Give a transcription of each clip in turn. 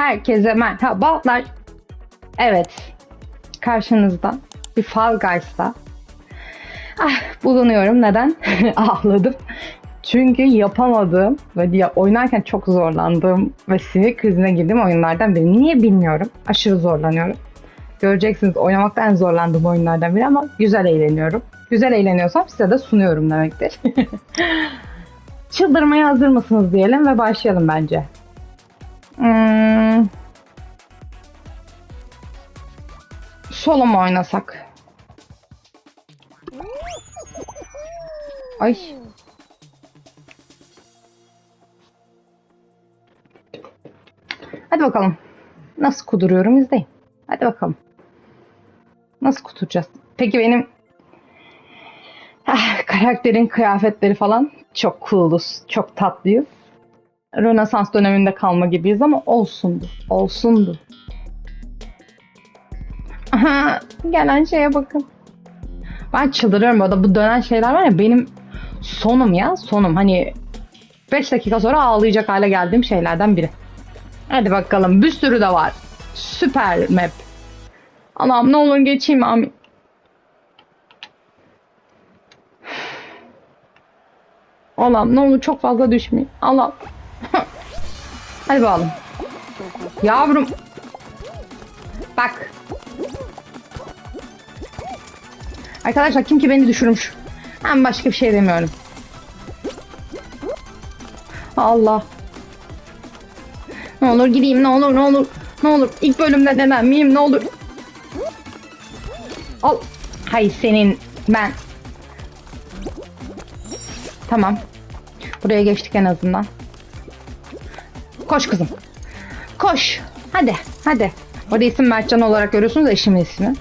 Herkese merhabalar. Evet. Karşınızda bir Fall Guys'ta ah, bulunuyorum. Neden? Ağladım. Çünkü yapamadığım ve ya- oynarken çok zorlandığım ve sinir krizine girdiğim oyunlardan biri. Niye bilmiyorum. Aşırı zorlanıyorum. Göreceksiniz oynamakta en zorlandığım oyunlardan biri ama güzel eğleniyorum. Güzel eğleniyorsam size de sunuyorum demektir. Çıldırmaya hazır mısınız diyelim ve başlayalım bence. Hmm. Solo mu oynasak? Ay. Hadi bakalım. Nasıl kuduruyorum izleyin. Hadi bakalım. Nasıl kuduracağız? Peki benim ah, karakterin kıyafetleri falan çok cooluz. Çok tatlıyız. Rönesans döneminde kalma gibiyiz ama olsundu. Olsundu. Aha, gelen şeye bakın. Ben çıldırıyorum bu bu dönen şeyler var ya benim sonum ya sonum. Hani 5 dakika sonra ağlayacak hale geldiğim şeylerden biri. Hadi bakalım bir sürü de var. Süper map. Allah'ım ne olur geçeyim amin. Allah'ım ne olur çok fazla düşmeyeyim. Allah'ım. Hadi bakalım. Yavrum. Bak. Arkadaşlar kim ki beni düşürmüş. Ben başka bir şey demiyorum. Allah. Ne olur gideyim ne olur ne olur. Ne olur ilk bölümde denenmeyeyim ne olur. Al. Hay senin ben. Tamam. Buraya geçtik en azından. Koş kızım. Koş. Hadi. Hadi. Orada isim Mertcan olarak görüyorsunuz eşimin ismi.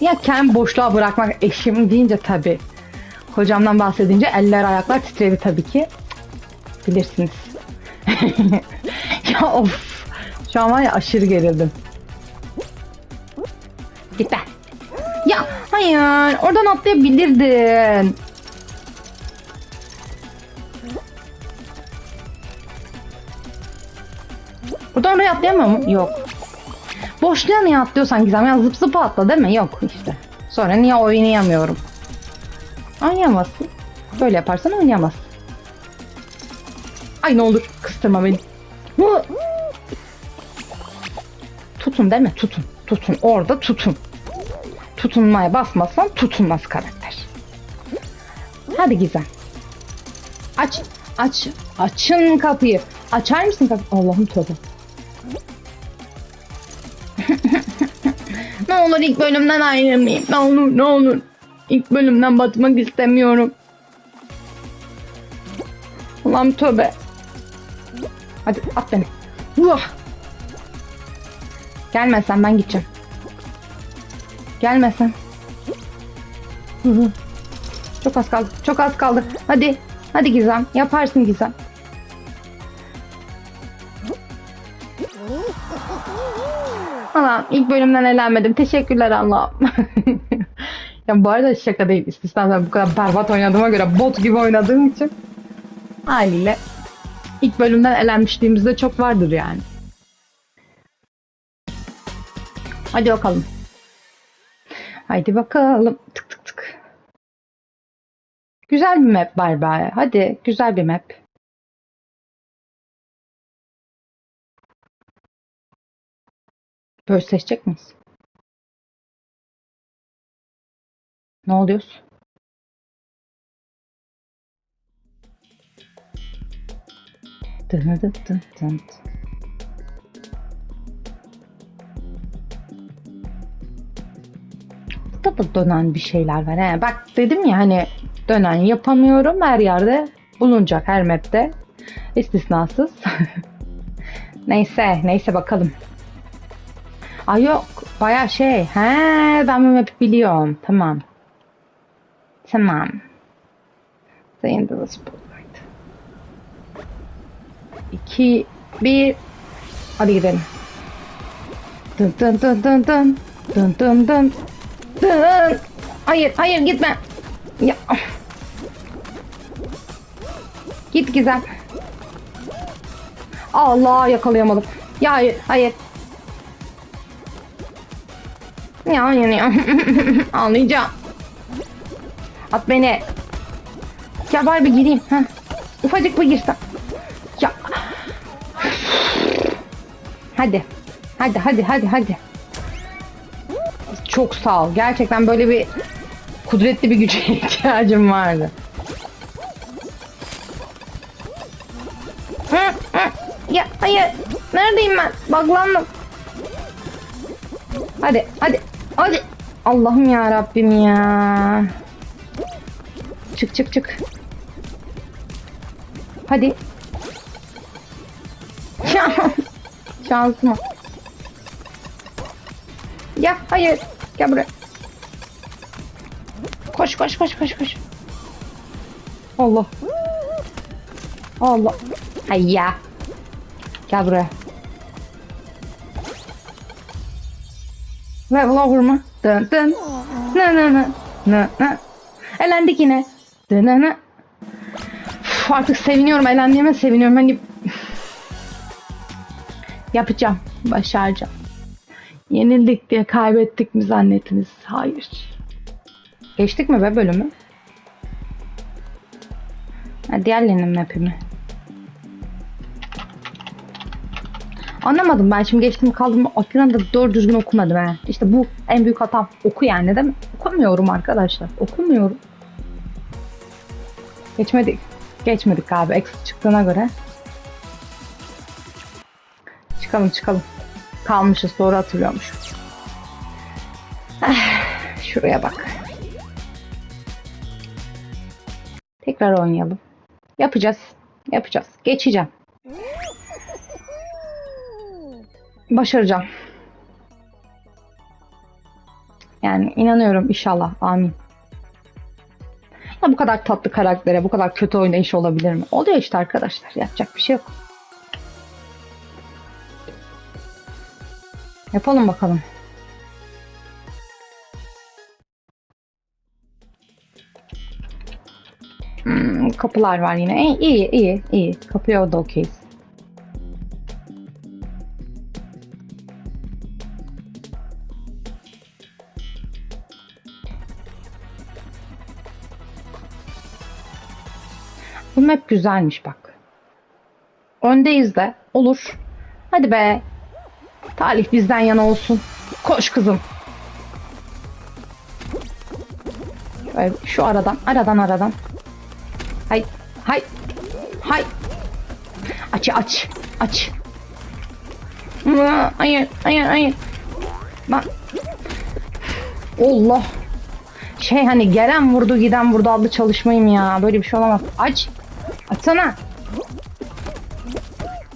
Ya kendi boşluğa bırakmak eşim deyince tabi. Hocamdan bahsedince eller ayaklar titredi tabii ki. Bilirsiniz. ya of. Şu an var ya aşırı gerildim. Git be. Ya hayır. Oradan atlayabilirdin. Buradan oraya atlayamıyor mu? Yok. Boşluğa niye atlıyorsan Gizem? Ya zıp zıp atla değil mi? Yok işte. Sonra niye oynayamıyorum? Oynayamazsın. Böyle yaparsan oynayamazsın. Ay ne olur kıstırma beni. Bu... Tutun değil mi? Tutun. Tutun. Orada tutun. Tutunmaya basmazsan tutunmaz karakter. Hadi Gizem. Aç. Aç. Açın kapıyı. Açar mısın kapıyı? Allah'ım tövbe. Ne olur ilk bölümden ayrılmayayım. Ne olur ne olur. İlk bölümden batmak istemiyorum. Allah'ım tövbe. Hadi at beni. Vah. Gelmezsen ben gideceğim. Hı. Çok az kaldı. Çok az kaldı. Hadi. Hadi Gizem. Yaparsın Gizem. Allah'ım ilk bölümden elenmedim. Teşekkürler Allah'ım. ya bu arada şaka değil. İstisnasında bu kadar berbat oynadığıma göre bot gibi oynadığım için haliyle ilk bölümden elenmişliğimizde çok vardır yani. Hadi bakalım. Haydi bakalım. Tık tık tık. Güzel bir map var. Hadi güzel bir map. Böyle seçecek miyiz? Ne oluyoruz? Dın dın da dönen bir şeyler var. He. Bak dedim ya hani dönen yapamıyorum her yerde bulunacak her map'te. İstisnasız. neyse neyse bakalım. Ay yok baya şey. He ben bu map'i biliyorum. Tamam. Tamam. Of the spotlight. 2 1 Hadi gidelim. Dın dın dın dın dın. Dın dın dın. Dın. Hayır hayır gitme. Ya. Git Gizem. Allah yakalayamadım. Ya hayır, hayır. Ya hayır ya. Ağlayacağım. At beni. Ya bari bir gireyim. Heh. Ufacık bir girsem. Ya. Hadi. Hadi hadi hadi hadi. Çok sağ ol. Gerçekten böyle bir kudretli bir güce ihtiyacım vardı. Ya hayır. Neredeyim ben? Baglandım. Hadi hadi hadi. Allah'ım ya Rabbim ya. Çık çık çık. Hadi. Şansıma. Ya hayır. Gel buraya. Koş koş koş koş koş. Allah. Allah. Ay ya. Gel buraya. Ve ula vurma. Dın dın. Ne ne ne. Ne ne. Elendik yine. Dın ne. Üf, Artık seviniyorum. Elendiğime seviniyorum. Hani yapacağım. Başaracağım. Yenildik diye kaybettik mi zannettiniz? Hayır. Geçtik mi be bölümü? Ha, diğerlerinin map'i mi? Anlamadım ben şimdi geçtim kaldım Akıran da doğru düzgün okumadım he. İşte bu en büyük hatam. Oku yani mi? Okumuyorum arkadaşlar. Okumuyorum. Geçmedik. Geçmedik abi. Exit çıktığına göre. Çıkalım çıkalım. Kalmışız doğru hatırlıyormuş. Ah, Şuraya bak. Tekrar oynayalım. Yapacağız. Yapacağız. Geçeceğim. Başaracağım. Yani inanıyorum inşallah. Amin. Ya bu kadar tatlı karaktere, bu kadar kötü oynayış olabilir mi? Oluyor işte arkadaşlar. Yapacak bir şey yok. Yapalım bakalım. Hmm, kapılar var yine. İyi, iyi, iyi, iyi. Kapıya da okeyiz. Bu map güzelmiş bak. Öndeyiz de. Olur. Hadi be. Talih bizden yana olsun. Koş kızım. Şu aradan, aradan, aradan. Hay, hay, hay. Aç, aç, aç. Hayır, hayır, hayır. Bak. Allah. Şey hani gelen vurdu giden vurdu adlı çalışmayım ya. Böyle bir şey olamaz. Aç. Açsana.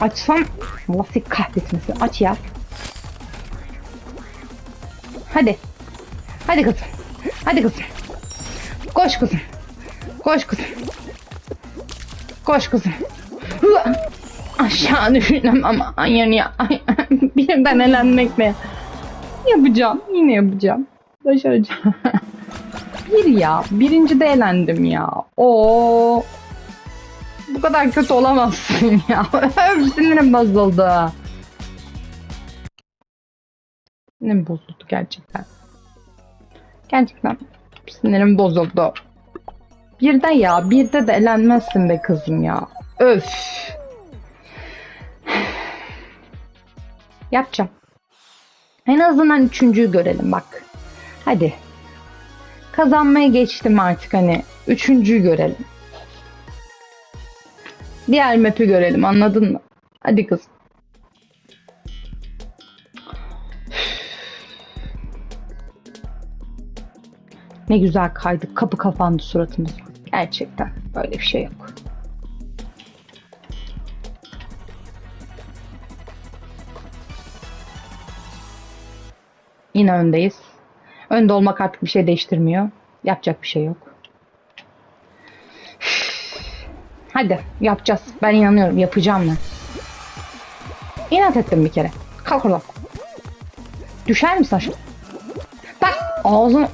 Açsam. Allah seni kahretmesin. Aç ya. Hadi. Hadi kızım. Hadi kızım. Koş kızım. Koş kızım. Koş kızım. Aşağı düşündüm ama hayır ya. Birden elenmekle. Yapacağım. Yine yapacağım. Başaracağım. Bir ya. Birinci de elendim ya. Oo. Bu kadar kötü olamazsın ya. Sinirim bozuldu. Sinirim bozuldu gerçekten. Gerçekten sinirim bozuldu. Bir de ya, bir de de elenmezsin be kızım ya. Öf. Yapacağım. En azından üçüncüyü görelim bak. Hadi. Kazanmaya geçtim artık hani. Üçüncüyü görelim. Diğer map'i görelim anladın mı? Hadi kız. Ne güzel kaydık. Kapı kapandı suratımız. Gerçekten böyle bir şey yok. Yine öndeyiz. Önde olmak artık bir şey değiştirmiyor. Yapacak bir şey yok. Hadi yapacağız. Ben inanıyorum. Yapacağım ben. İnat ettim bir kere. Kalk oradan. Düşer misin aşağı? Bak ağzını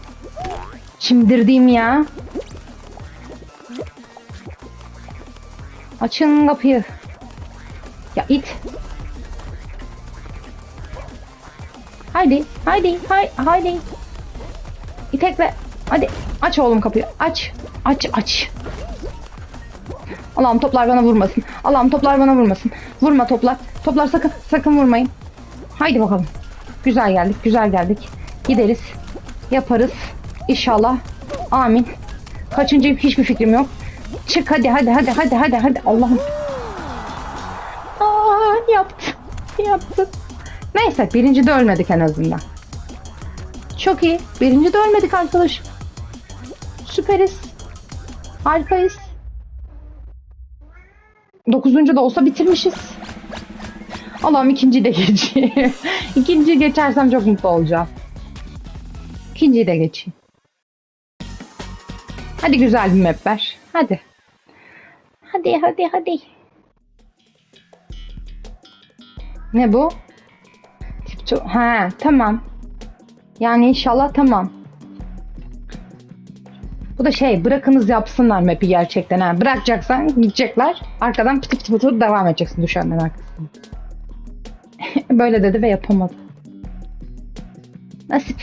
çimdirdiğim ya. Açın kapıyı. Ya it. Haydi, haydi, hay, haydi. İtekle. Hadi aç oğlum kapıyı. Aç. Aç, aç. Allah'ım toplar bana vurmasın. Allah'ım toplar bana vurmasın. Vurma toplar. Toplar sakın, sakın vurmayın. Haydi bakalım. Güzel geldik, güzel geldik. Gideriz. Yaparız. İnşallah. Amin. Kaçıncıyım hiçbir fikrim yok. Çık hadi hadi hadi hadi hadi hadi Allah'ım. Aa yaptım. Yaptım. Neyse birinci de ölmedik en azından. Çok iyi. Birinci de ölmedik arkadaşım. Süperiz. Harikayız. Dokuzuncu da olsa bitirmişiz. Allah'ım ikinciyi de geçeyim. İkinciyi geçersem çok mutlu olacağım. İkinciyi de geçeyim. Hadi güzel bir map ver. Hadi. Hadi hadi hadi. Ne bu? Ha tamam. Yani inşallah tamam. Bu da şey bırakınız yapsınlar map'i gerçekten. Ha. Bırakacaksan gidecekler. Arkadan pıtı pıtı pıtı devam edeceksin düşenlerin arkasında. Böyle dedi ve yapamadı. Nasip.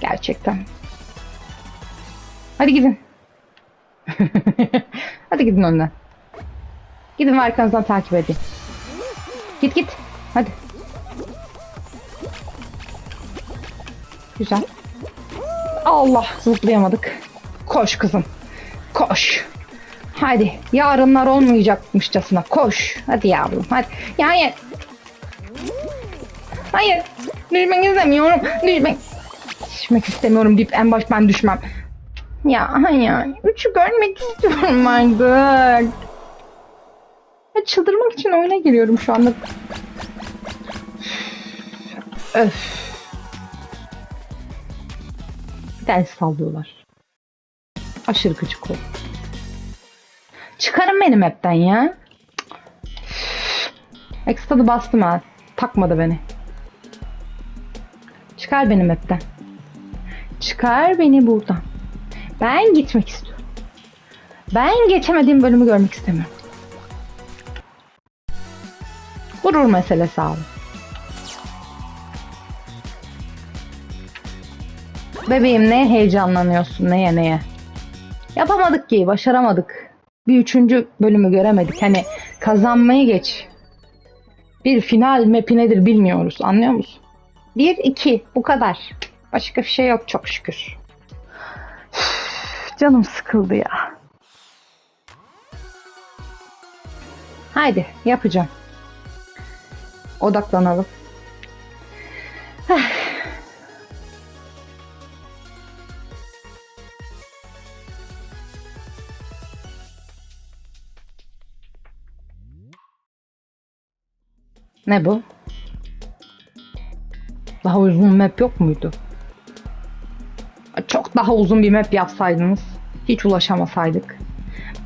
Gerçekten. Hadi gidin. Hadi gidin önden. Gidin ve arkanızdan takip edin. Git git. Hadi. Güzel. Allah zıplayamadık. Koş kızım. Koş. Hadi. Yarınlar olmayacakmışçasına. Koş. Hadi yavrum. Hadi. Ya hayır. Hayır. Düşmek istemiyorum. Düşmek. Düşmek istemiyorum deyip en baş ben düşmem. Ya hayır. Üçü görmek istiyorum artık. Ya çıldırmak için oyuna giriyorum şu anda. Öf. El sallıyorlar. Aşırı gıcık oldu. Çıkarın benim hepten ya. Ekstradı bastım ha. Takmadı beni. Çıkar benim hepten. Çıkar beni buradan. Ben gitmek istiyorum. Ben geçemediğim bölümü görmek istemiyorum. Gurur meselesi abi. Bebeğim neye heyecanlanıyorsun neye neye? Yapamadık ki başaramadık. Bir üçüncü bölümü göremedik. Hani kazanmayı geç. Bir final map'i nedir bilmiyoruz anlıyor musun? Bir iki bu kadar. Başka bir şey yok çok şükür. Canım sıkıldı ya. Haydi yapacağım. Odaklanalım. Ne bu? Daha uzun map yok muydu? Çok daha uzun bir map yapsaydınız hiç ulaşamasaydık.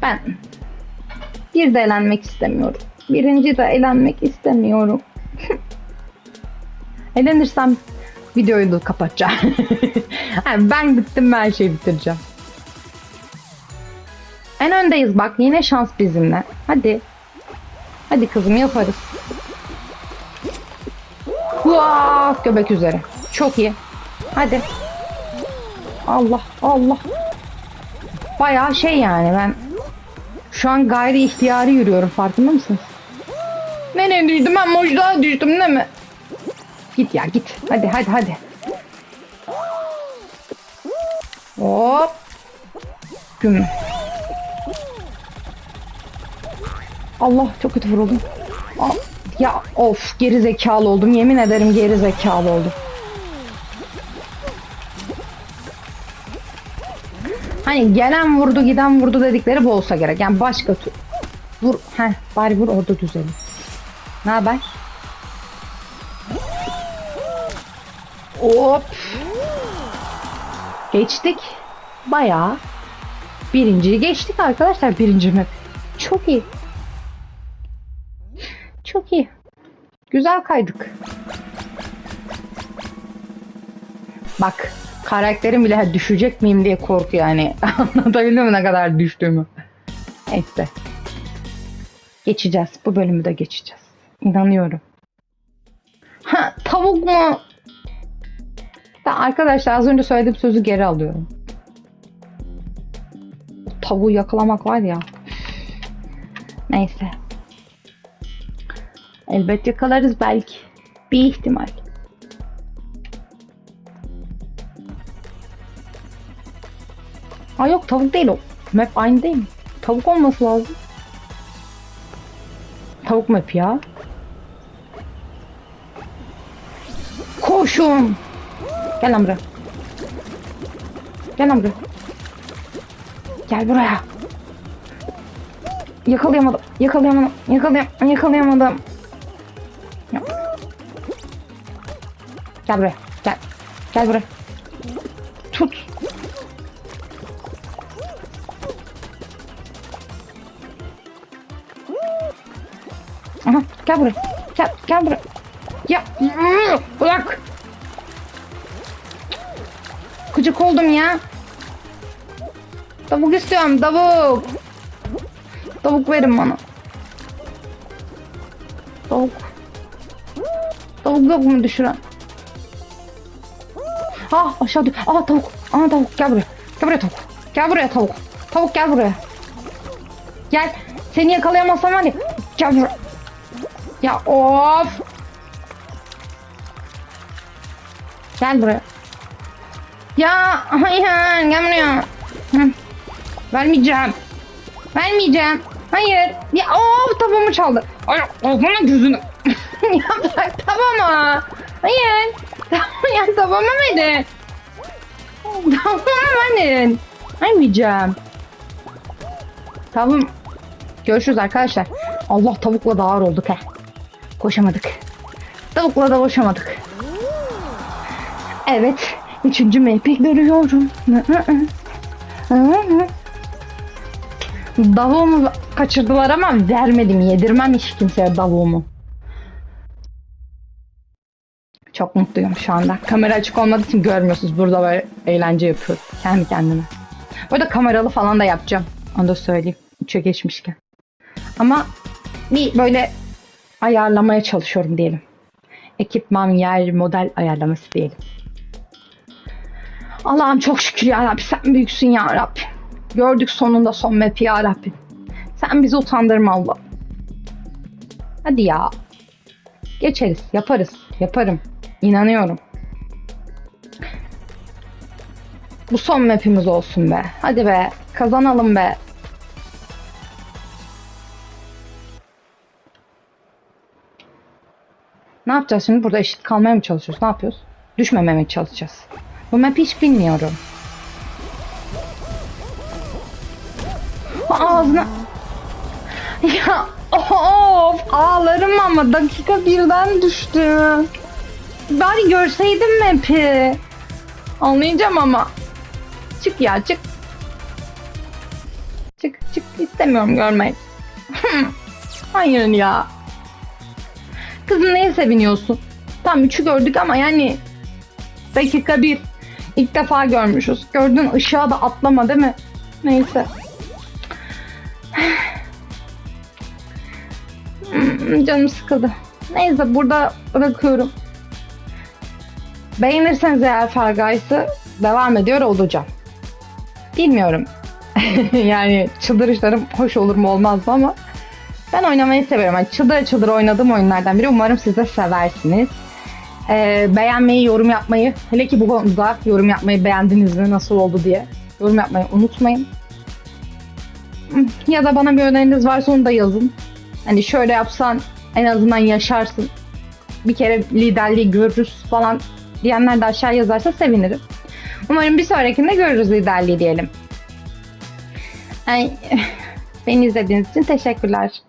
Ben bir de eğlenmek istemiyorum. Birinci de eğlenmek istemiyorum. Eğlenirsem videoyu da kapatacağım. Yani ben bittim ben her şeyi bitireceğim. En öndeyiz bak yine şans bizimle. Hadi. Hadi kızım yaparız. Vaa, göbek üzere. Çok iyi. Hadi. Allah Allah. Bayağı şey yani ben şu an gayri ihtiyari yürüyorum farkında mısınız? Nereye düştüm ben boşluğa düştüm değil mi? Git ya git. Hadi hadi hadi. Hop. Güm. Allah çok kötü vuruldum. Aa, ya of geri zekalı oldum. Yemin ederim geri zekalı oldum. Hani gelen vurdu giden vurdu dedikleri bu olsa gerek. Yani başka tür. Vur. Heh, bari vur orada düzelim. Ne haber? Hop. Geçtik. Bayağı. Birinciyi geçtik arkadaşlar. Birinci map. Çok iyi. Çok iyi. Güzel kaydık. Bak karakterim bile düşecek miyim diye korkuyor yani. Anlatabildim mi ne kadar düştüğümü? Neyse. Geçeceğiz. Bu bölümü de geçeceğiz. İnanıyorum. Ha, tavuk mu? Ben arkadaşlar az önce söylediğim sözü geri alıyorum. Tavuğu yakalamak var ya. Neyse. Elbet yakalarız belki. Bir ihtimal. Aa yok tavuk değil o. Map aynı değil mi? Tavuk olması lazım. Tavuk map ya. Koşun. Gel lan buraya. Gel lan buraya. Gel buraya. Yakalayamadım. Yakalayamadım. Yakalayam yakalayamadım. Gel buraya. Gel. Gel buraya. Tut. Aha, gel buraya. Gel, gel buraya. Ya, bırak. Gıcık oldum ya. Tavuk istiyorum, tavuk. Tavuk verin bana. Tavuk. Tavuk yok mu düşüren? Ah aşağı düş. Aa tavuk. Aa tavuk gel buraya. Gel buraya tavuk. Gel buraya tavuk. Tavuk gel buraya. Gel. Seni yakalayamazsam var ya. Gel buraya. Ya of. Gel buraya. Ya hayır gel buraya. Hı. Vermeyeceğim. Vermeyeceğim. Hayır. Ya of tabuğumu çaldı. Ay bana gözünü. ya bırak tabuğumu. Hayır. ya tabuğumu verin. Tabuğumu verin. Vermeyeceğim. Tamam. Görüşürüz arkadaşlar. Allah tavukla da ağır olduk he. Koşamadık. Tavukla da koşamadık. Evet. Üçüncü map'i görüyorum. Davuğumu kaçırdılar ama vermedim. Yedirmem hiç kimseye davuğumu. Çok mutluyum şu anda. Kamera açık olmadığı için görmüyorsunuz. Burada böyle eğlence yapıyorum. Kendi kendime. Bu arada kameralı falan da yapacağım. Onu da söyleyeyim. Üçe geçmişken. Ama bir böyle ayarlamaya çalışıyorum diyelim. Ekipman, yer, model ayarlaması diyelim. Allah'ım çok şükür ya Rabbi sen büyüksün ya Rabbi. Gördük sonunda son map'i ya Rabbi. Sen bizi utandırma Allah. Hadi ya. Geçeriz, yaparız, yaparım. İnanıyorum. Bu son map'imiz olsun be. Hadi be, kazanalım be. Ne yapacağız şimdi? Burada eşit kalmaya mı çalışıyoruz? Ne yapıyoruz? Düşmemeye çalışacağız. Bu map'i hiç bilmiyorum. Ağzına... Ya of ağlarım ama dakika birden düştü. Bari görseydim map'i. Anlayacağım ama. Çık ya çık. Çık çık istemiyorum görmek. Hayır ya. Kızım neye seviniyorsun? Tam üçü gördük ama yani dakika bir. İlk defa görmüşüz. Gördün ışığa da atlama değil mi? Neyse. Hmm, Canım sıkıldı. Neyse burada bırakıyorum. Beğenirseniz eğer Fall Guys'ı devam ediyor olacağım. Bilmiyorum. yani çıldırışlarım hoş olur mu olmaz mı ama ben oynamayı seviyorum. Yani çıldır çıldır oynadığım oyunlardan biri. Umarım siz de seversiniz. Ee, beğenmeyi, yorum yapmayı, hele ki bu konuda yorum yapmayı beğendiniz mi, nasıl oldu diye yorum yapmayı unutmayın. Ya da bana bir öneriniz varsa onu da yazın. Hani şöyle yapsan en azından yaşarsın. Bir kere liderliği görürüz falan diyenler de aşağı yazarsa sevinirim. Umarım bir sonrakinde görürüz liderliği diyelim. Yani, beni izlediğiniz için teşekkürler. Görüşürüz.